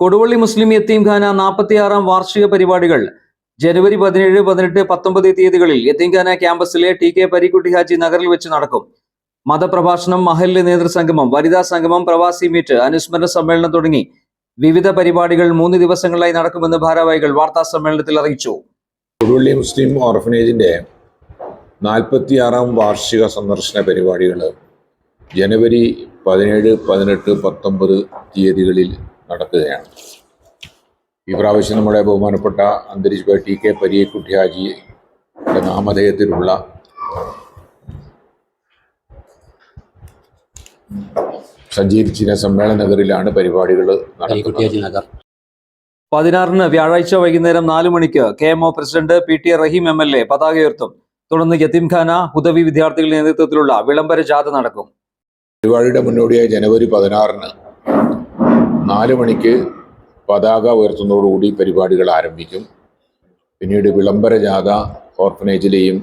കൊടുവള്ളി മുസ്ലിം യത്തീംഖാന നാൽപ്പത്തിയാറാം വാർഷിക പരിപാടികൾ ജനുവരി പതിനേഴ് പതിനെട്ട് പത്തൊമ്പത് തീയതികളിൽ യത്തീംഖാന ക്യാമ്പസിലെ ടി കെ പരീക്കുട്ടി ഹാജി നഗറിൽ വെച്ച് നടക്കും. മതപ്രഭാഷണം മഹല്ല് നേതൃസംഗമം വനിതാ സംഗമം പ്രവാസി മീറ്റ് അനുസ്മരണ സമ്മേളനം തുടങ്ങി വിവിധ പരിപാടികൾ മൂന്ന് ദിവസങ്ങളായി നടക്കുമെന്ന് ഭാരവാഹികൾ വാർത്താ സമ്മേളനത്തിൽ അറിയിച്ചു. കൊടുവള്ളി മുസ്ലിം ഓർഫനേജിന്റെ നാൽപ്പത്തിയാറാം വാർഷിക സന്ദർശന പരിപാടികൾ ജനുവരി പതിനേഴ് പതിനെട്ട് പത്തൊമ്പത് തീയതികളിൽ നടക്കുകയാണ്. ഈ പ്രാവശ്യം നമ്മുടെ ബഹുമാനപ്പെട്ട അന്തരിച്ച ടി കെ പരീക്കുട്ടി ഹാജിയുടെ നാമധേയത്തിലുള്ള സഞ്ചരിച്ചിന സമ്മേളന നഗറിലാണ് പരിപാടികൾ നടക്കുന്നത്. പതിനാറിന് വ്യാഴാഴ്ച വൈകുന്നേരം നാല് മണിക്ക് K M O president P T Rahim M L A പതാക ഉയർത്തും. തുടർന്ന് യത്തീംഖാന ഹുദവി വിദ്യാർത്ഥികളുടെ നേതൃത്വത്തിലുള്ള വിളംബര ജാഥ നടക്കും. പരിപാടിയുടെ മുന്നോടിയായി ജനുവരി പതിനാറിന് നാല് മണിക്ക് പതാക ഉയർത്തുന്നതോടുകൂടി പരിപാടികൾ ആരംഭിക്കും. പിന്നീട് വിളംബര ജാഥ ഓർഫനേജിലെയും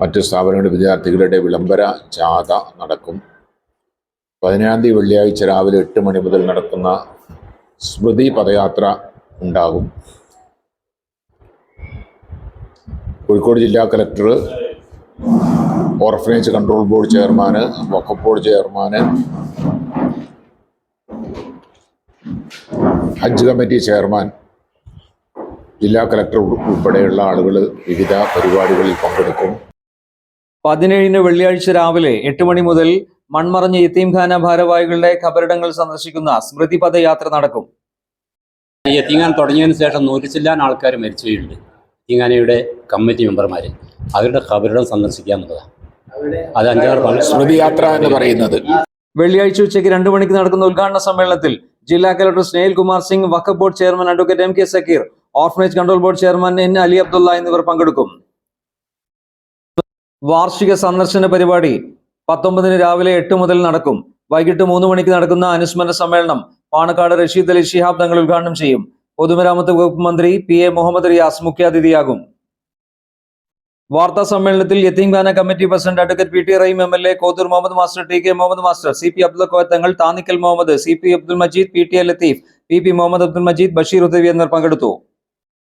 മറ്റ് സ്ഥാപനങ്ങളുടെ വിദ്യാർത്ഥികളുടെ വിളംബര ജാഥ നടക്കും. പതിനേഴാം തീയതി വെള്ളിയാഴ്ച രാവിലെ എട്ട് മണി മുതൽ നടക്കുന്ന സ്മൃതി പദയാത്ര ഉണ്ടാകും. കോഴിക്കോട് ജില്ലാ കലക്ടർ ഓർഫനേജ് കൺട്രോൾ ബോർഡ് ചെയർമാന് വഖഫ് ബോർഡ് ചെയർമാന് ഹജ്ജ് കമ്മിറ്റി ചെയർമാൻ ജില്ലാ കലക്ടർ ഉൾപ്പെടെയുള്ള ആളുകൾ വിവിധ പരിപാടികളിൽ പങ്കെടുക്കും. പതിനേഴിന് വെള്ളിയാഴ്ച രാവിലെ എട്ട് മണി മുതൽ മൺമറഞ്ഞ യത്തീംഖാന ഭാരവാഹികളുടെ ഖബറിടങ്ങൾ സന്ദർശിക്കുന്ന സ്മൃതി പദയാത്ര നടക്കും. ഈ എത്തിങ്ങാൻ തുടങ്ങിയതിന് ശേഷം നൂറ്റിച്ചില്ലാൻ ആൾക്കാർ മരിച്ചുകയുണ്ട് യത്തീംഖാനയുടെ കമ്മിറ്റി മെമ്പർമാർ അവരുടെ ഖബറിടം സന്ദർശിക്കുക എന്നുള്ളതാണ്. അത് അഞ്ചാറ് സ്മൃതി യാത്ര എന്ന് പറയുന്നത്. വെള്ളിയാഴ്ച ഉച്ചയ്ക്ക് രണ്ടു മണിക്ക് നടക്കുന്ന ഉദ്ഘാടന സമ്മേളനത്തിൽ ജില്ലാ കലക്ടർ സ്നേഹിൽ കുമാർ സിംഗ് വഖഫ് board chairman advocate M K Sakeer orphanage control board chairman N Ali Abdullah എന്നിവർ പങ്കെടുക്കും. വാർഷിക സന്ദർശന പരിപാടി പത്തൊമ്പതിന് രാവിലെ എട്ട് മുതൽ നടക്കും. വൈകിട്ട് മൂന്ന് മണിക്ക് നടക്കുന്ന അനുസ്മരണ സമ്മേളനം പാണക്കാട് റഷീദ് അലി ഷിഹാബ് തങ്ങൾ ഉദ്ഘാടനം ചെയ്യും. പൊതുമരാമത്ത് വകുപ്പ് മന്ത്രി പി എ മുഹമ്മദ് റിയാസ് മുഖ്യാതിഥിയാകും. വാർത്താ സമ്മേളനത്തിൽ യത്തീംഖാന committee president advocate P T Rahim M L A Kothur Muhammad master T K Muhammad master C P Abdul Koyathangal Thanikkal Muhammad C P Abdul Majeed P T A Latheef P P Muhammad Abdul Majeed Basheer Udavi എന്നിവർ പങ്കെടുത്തു.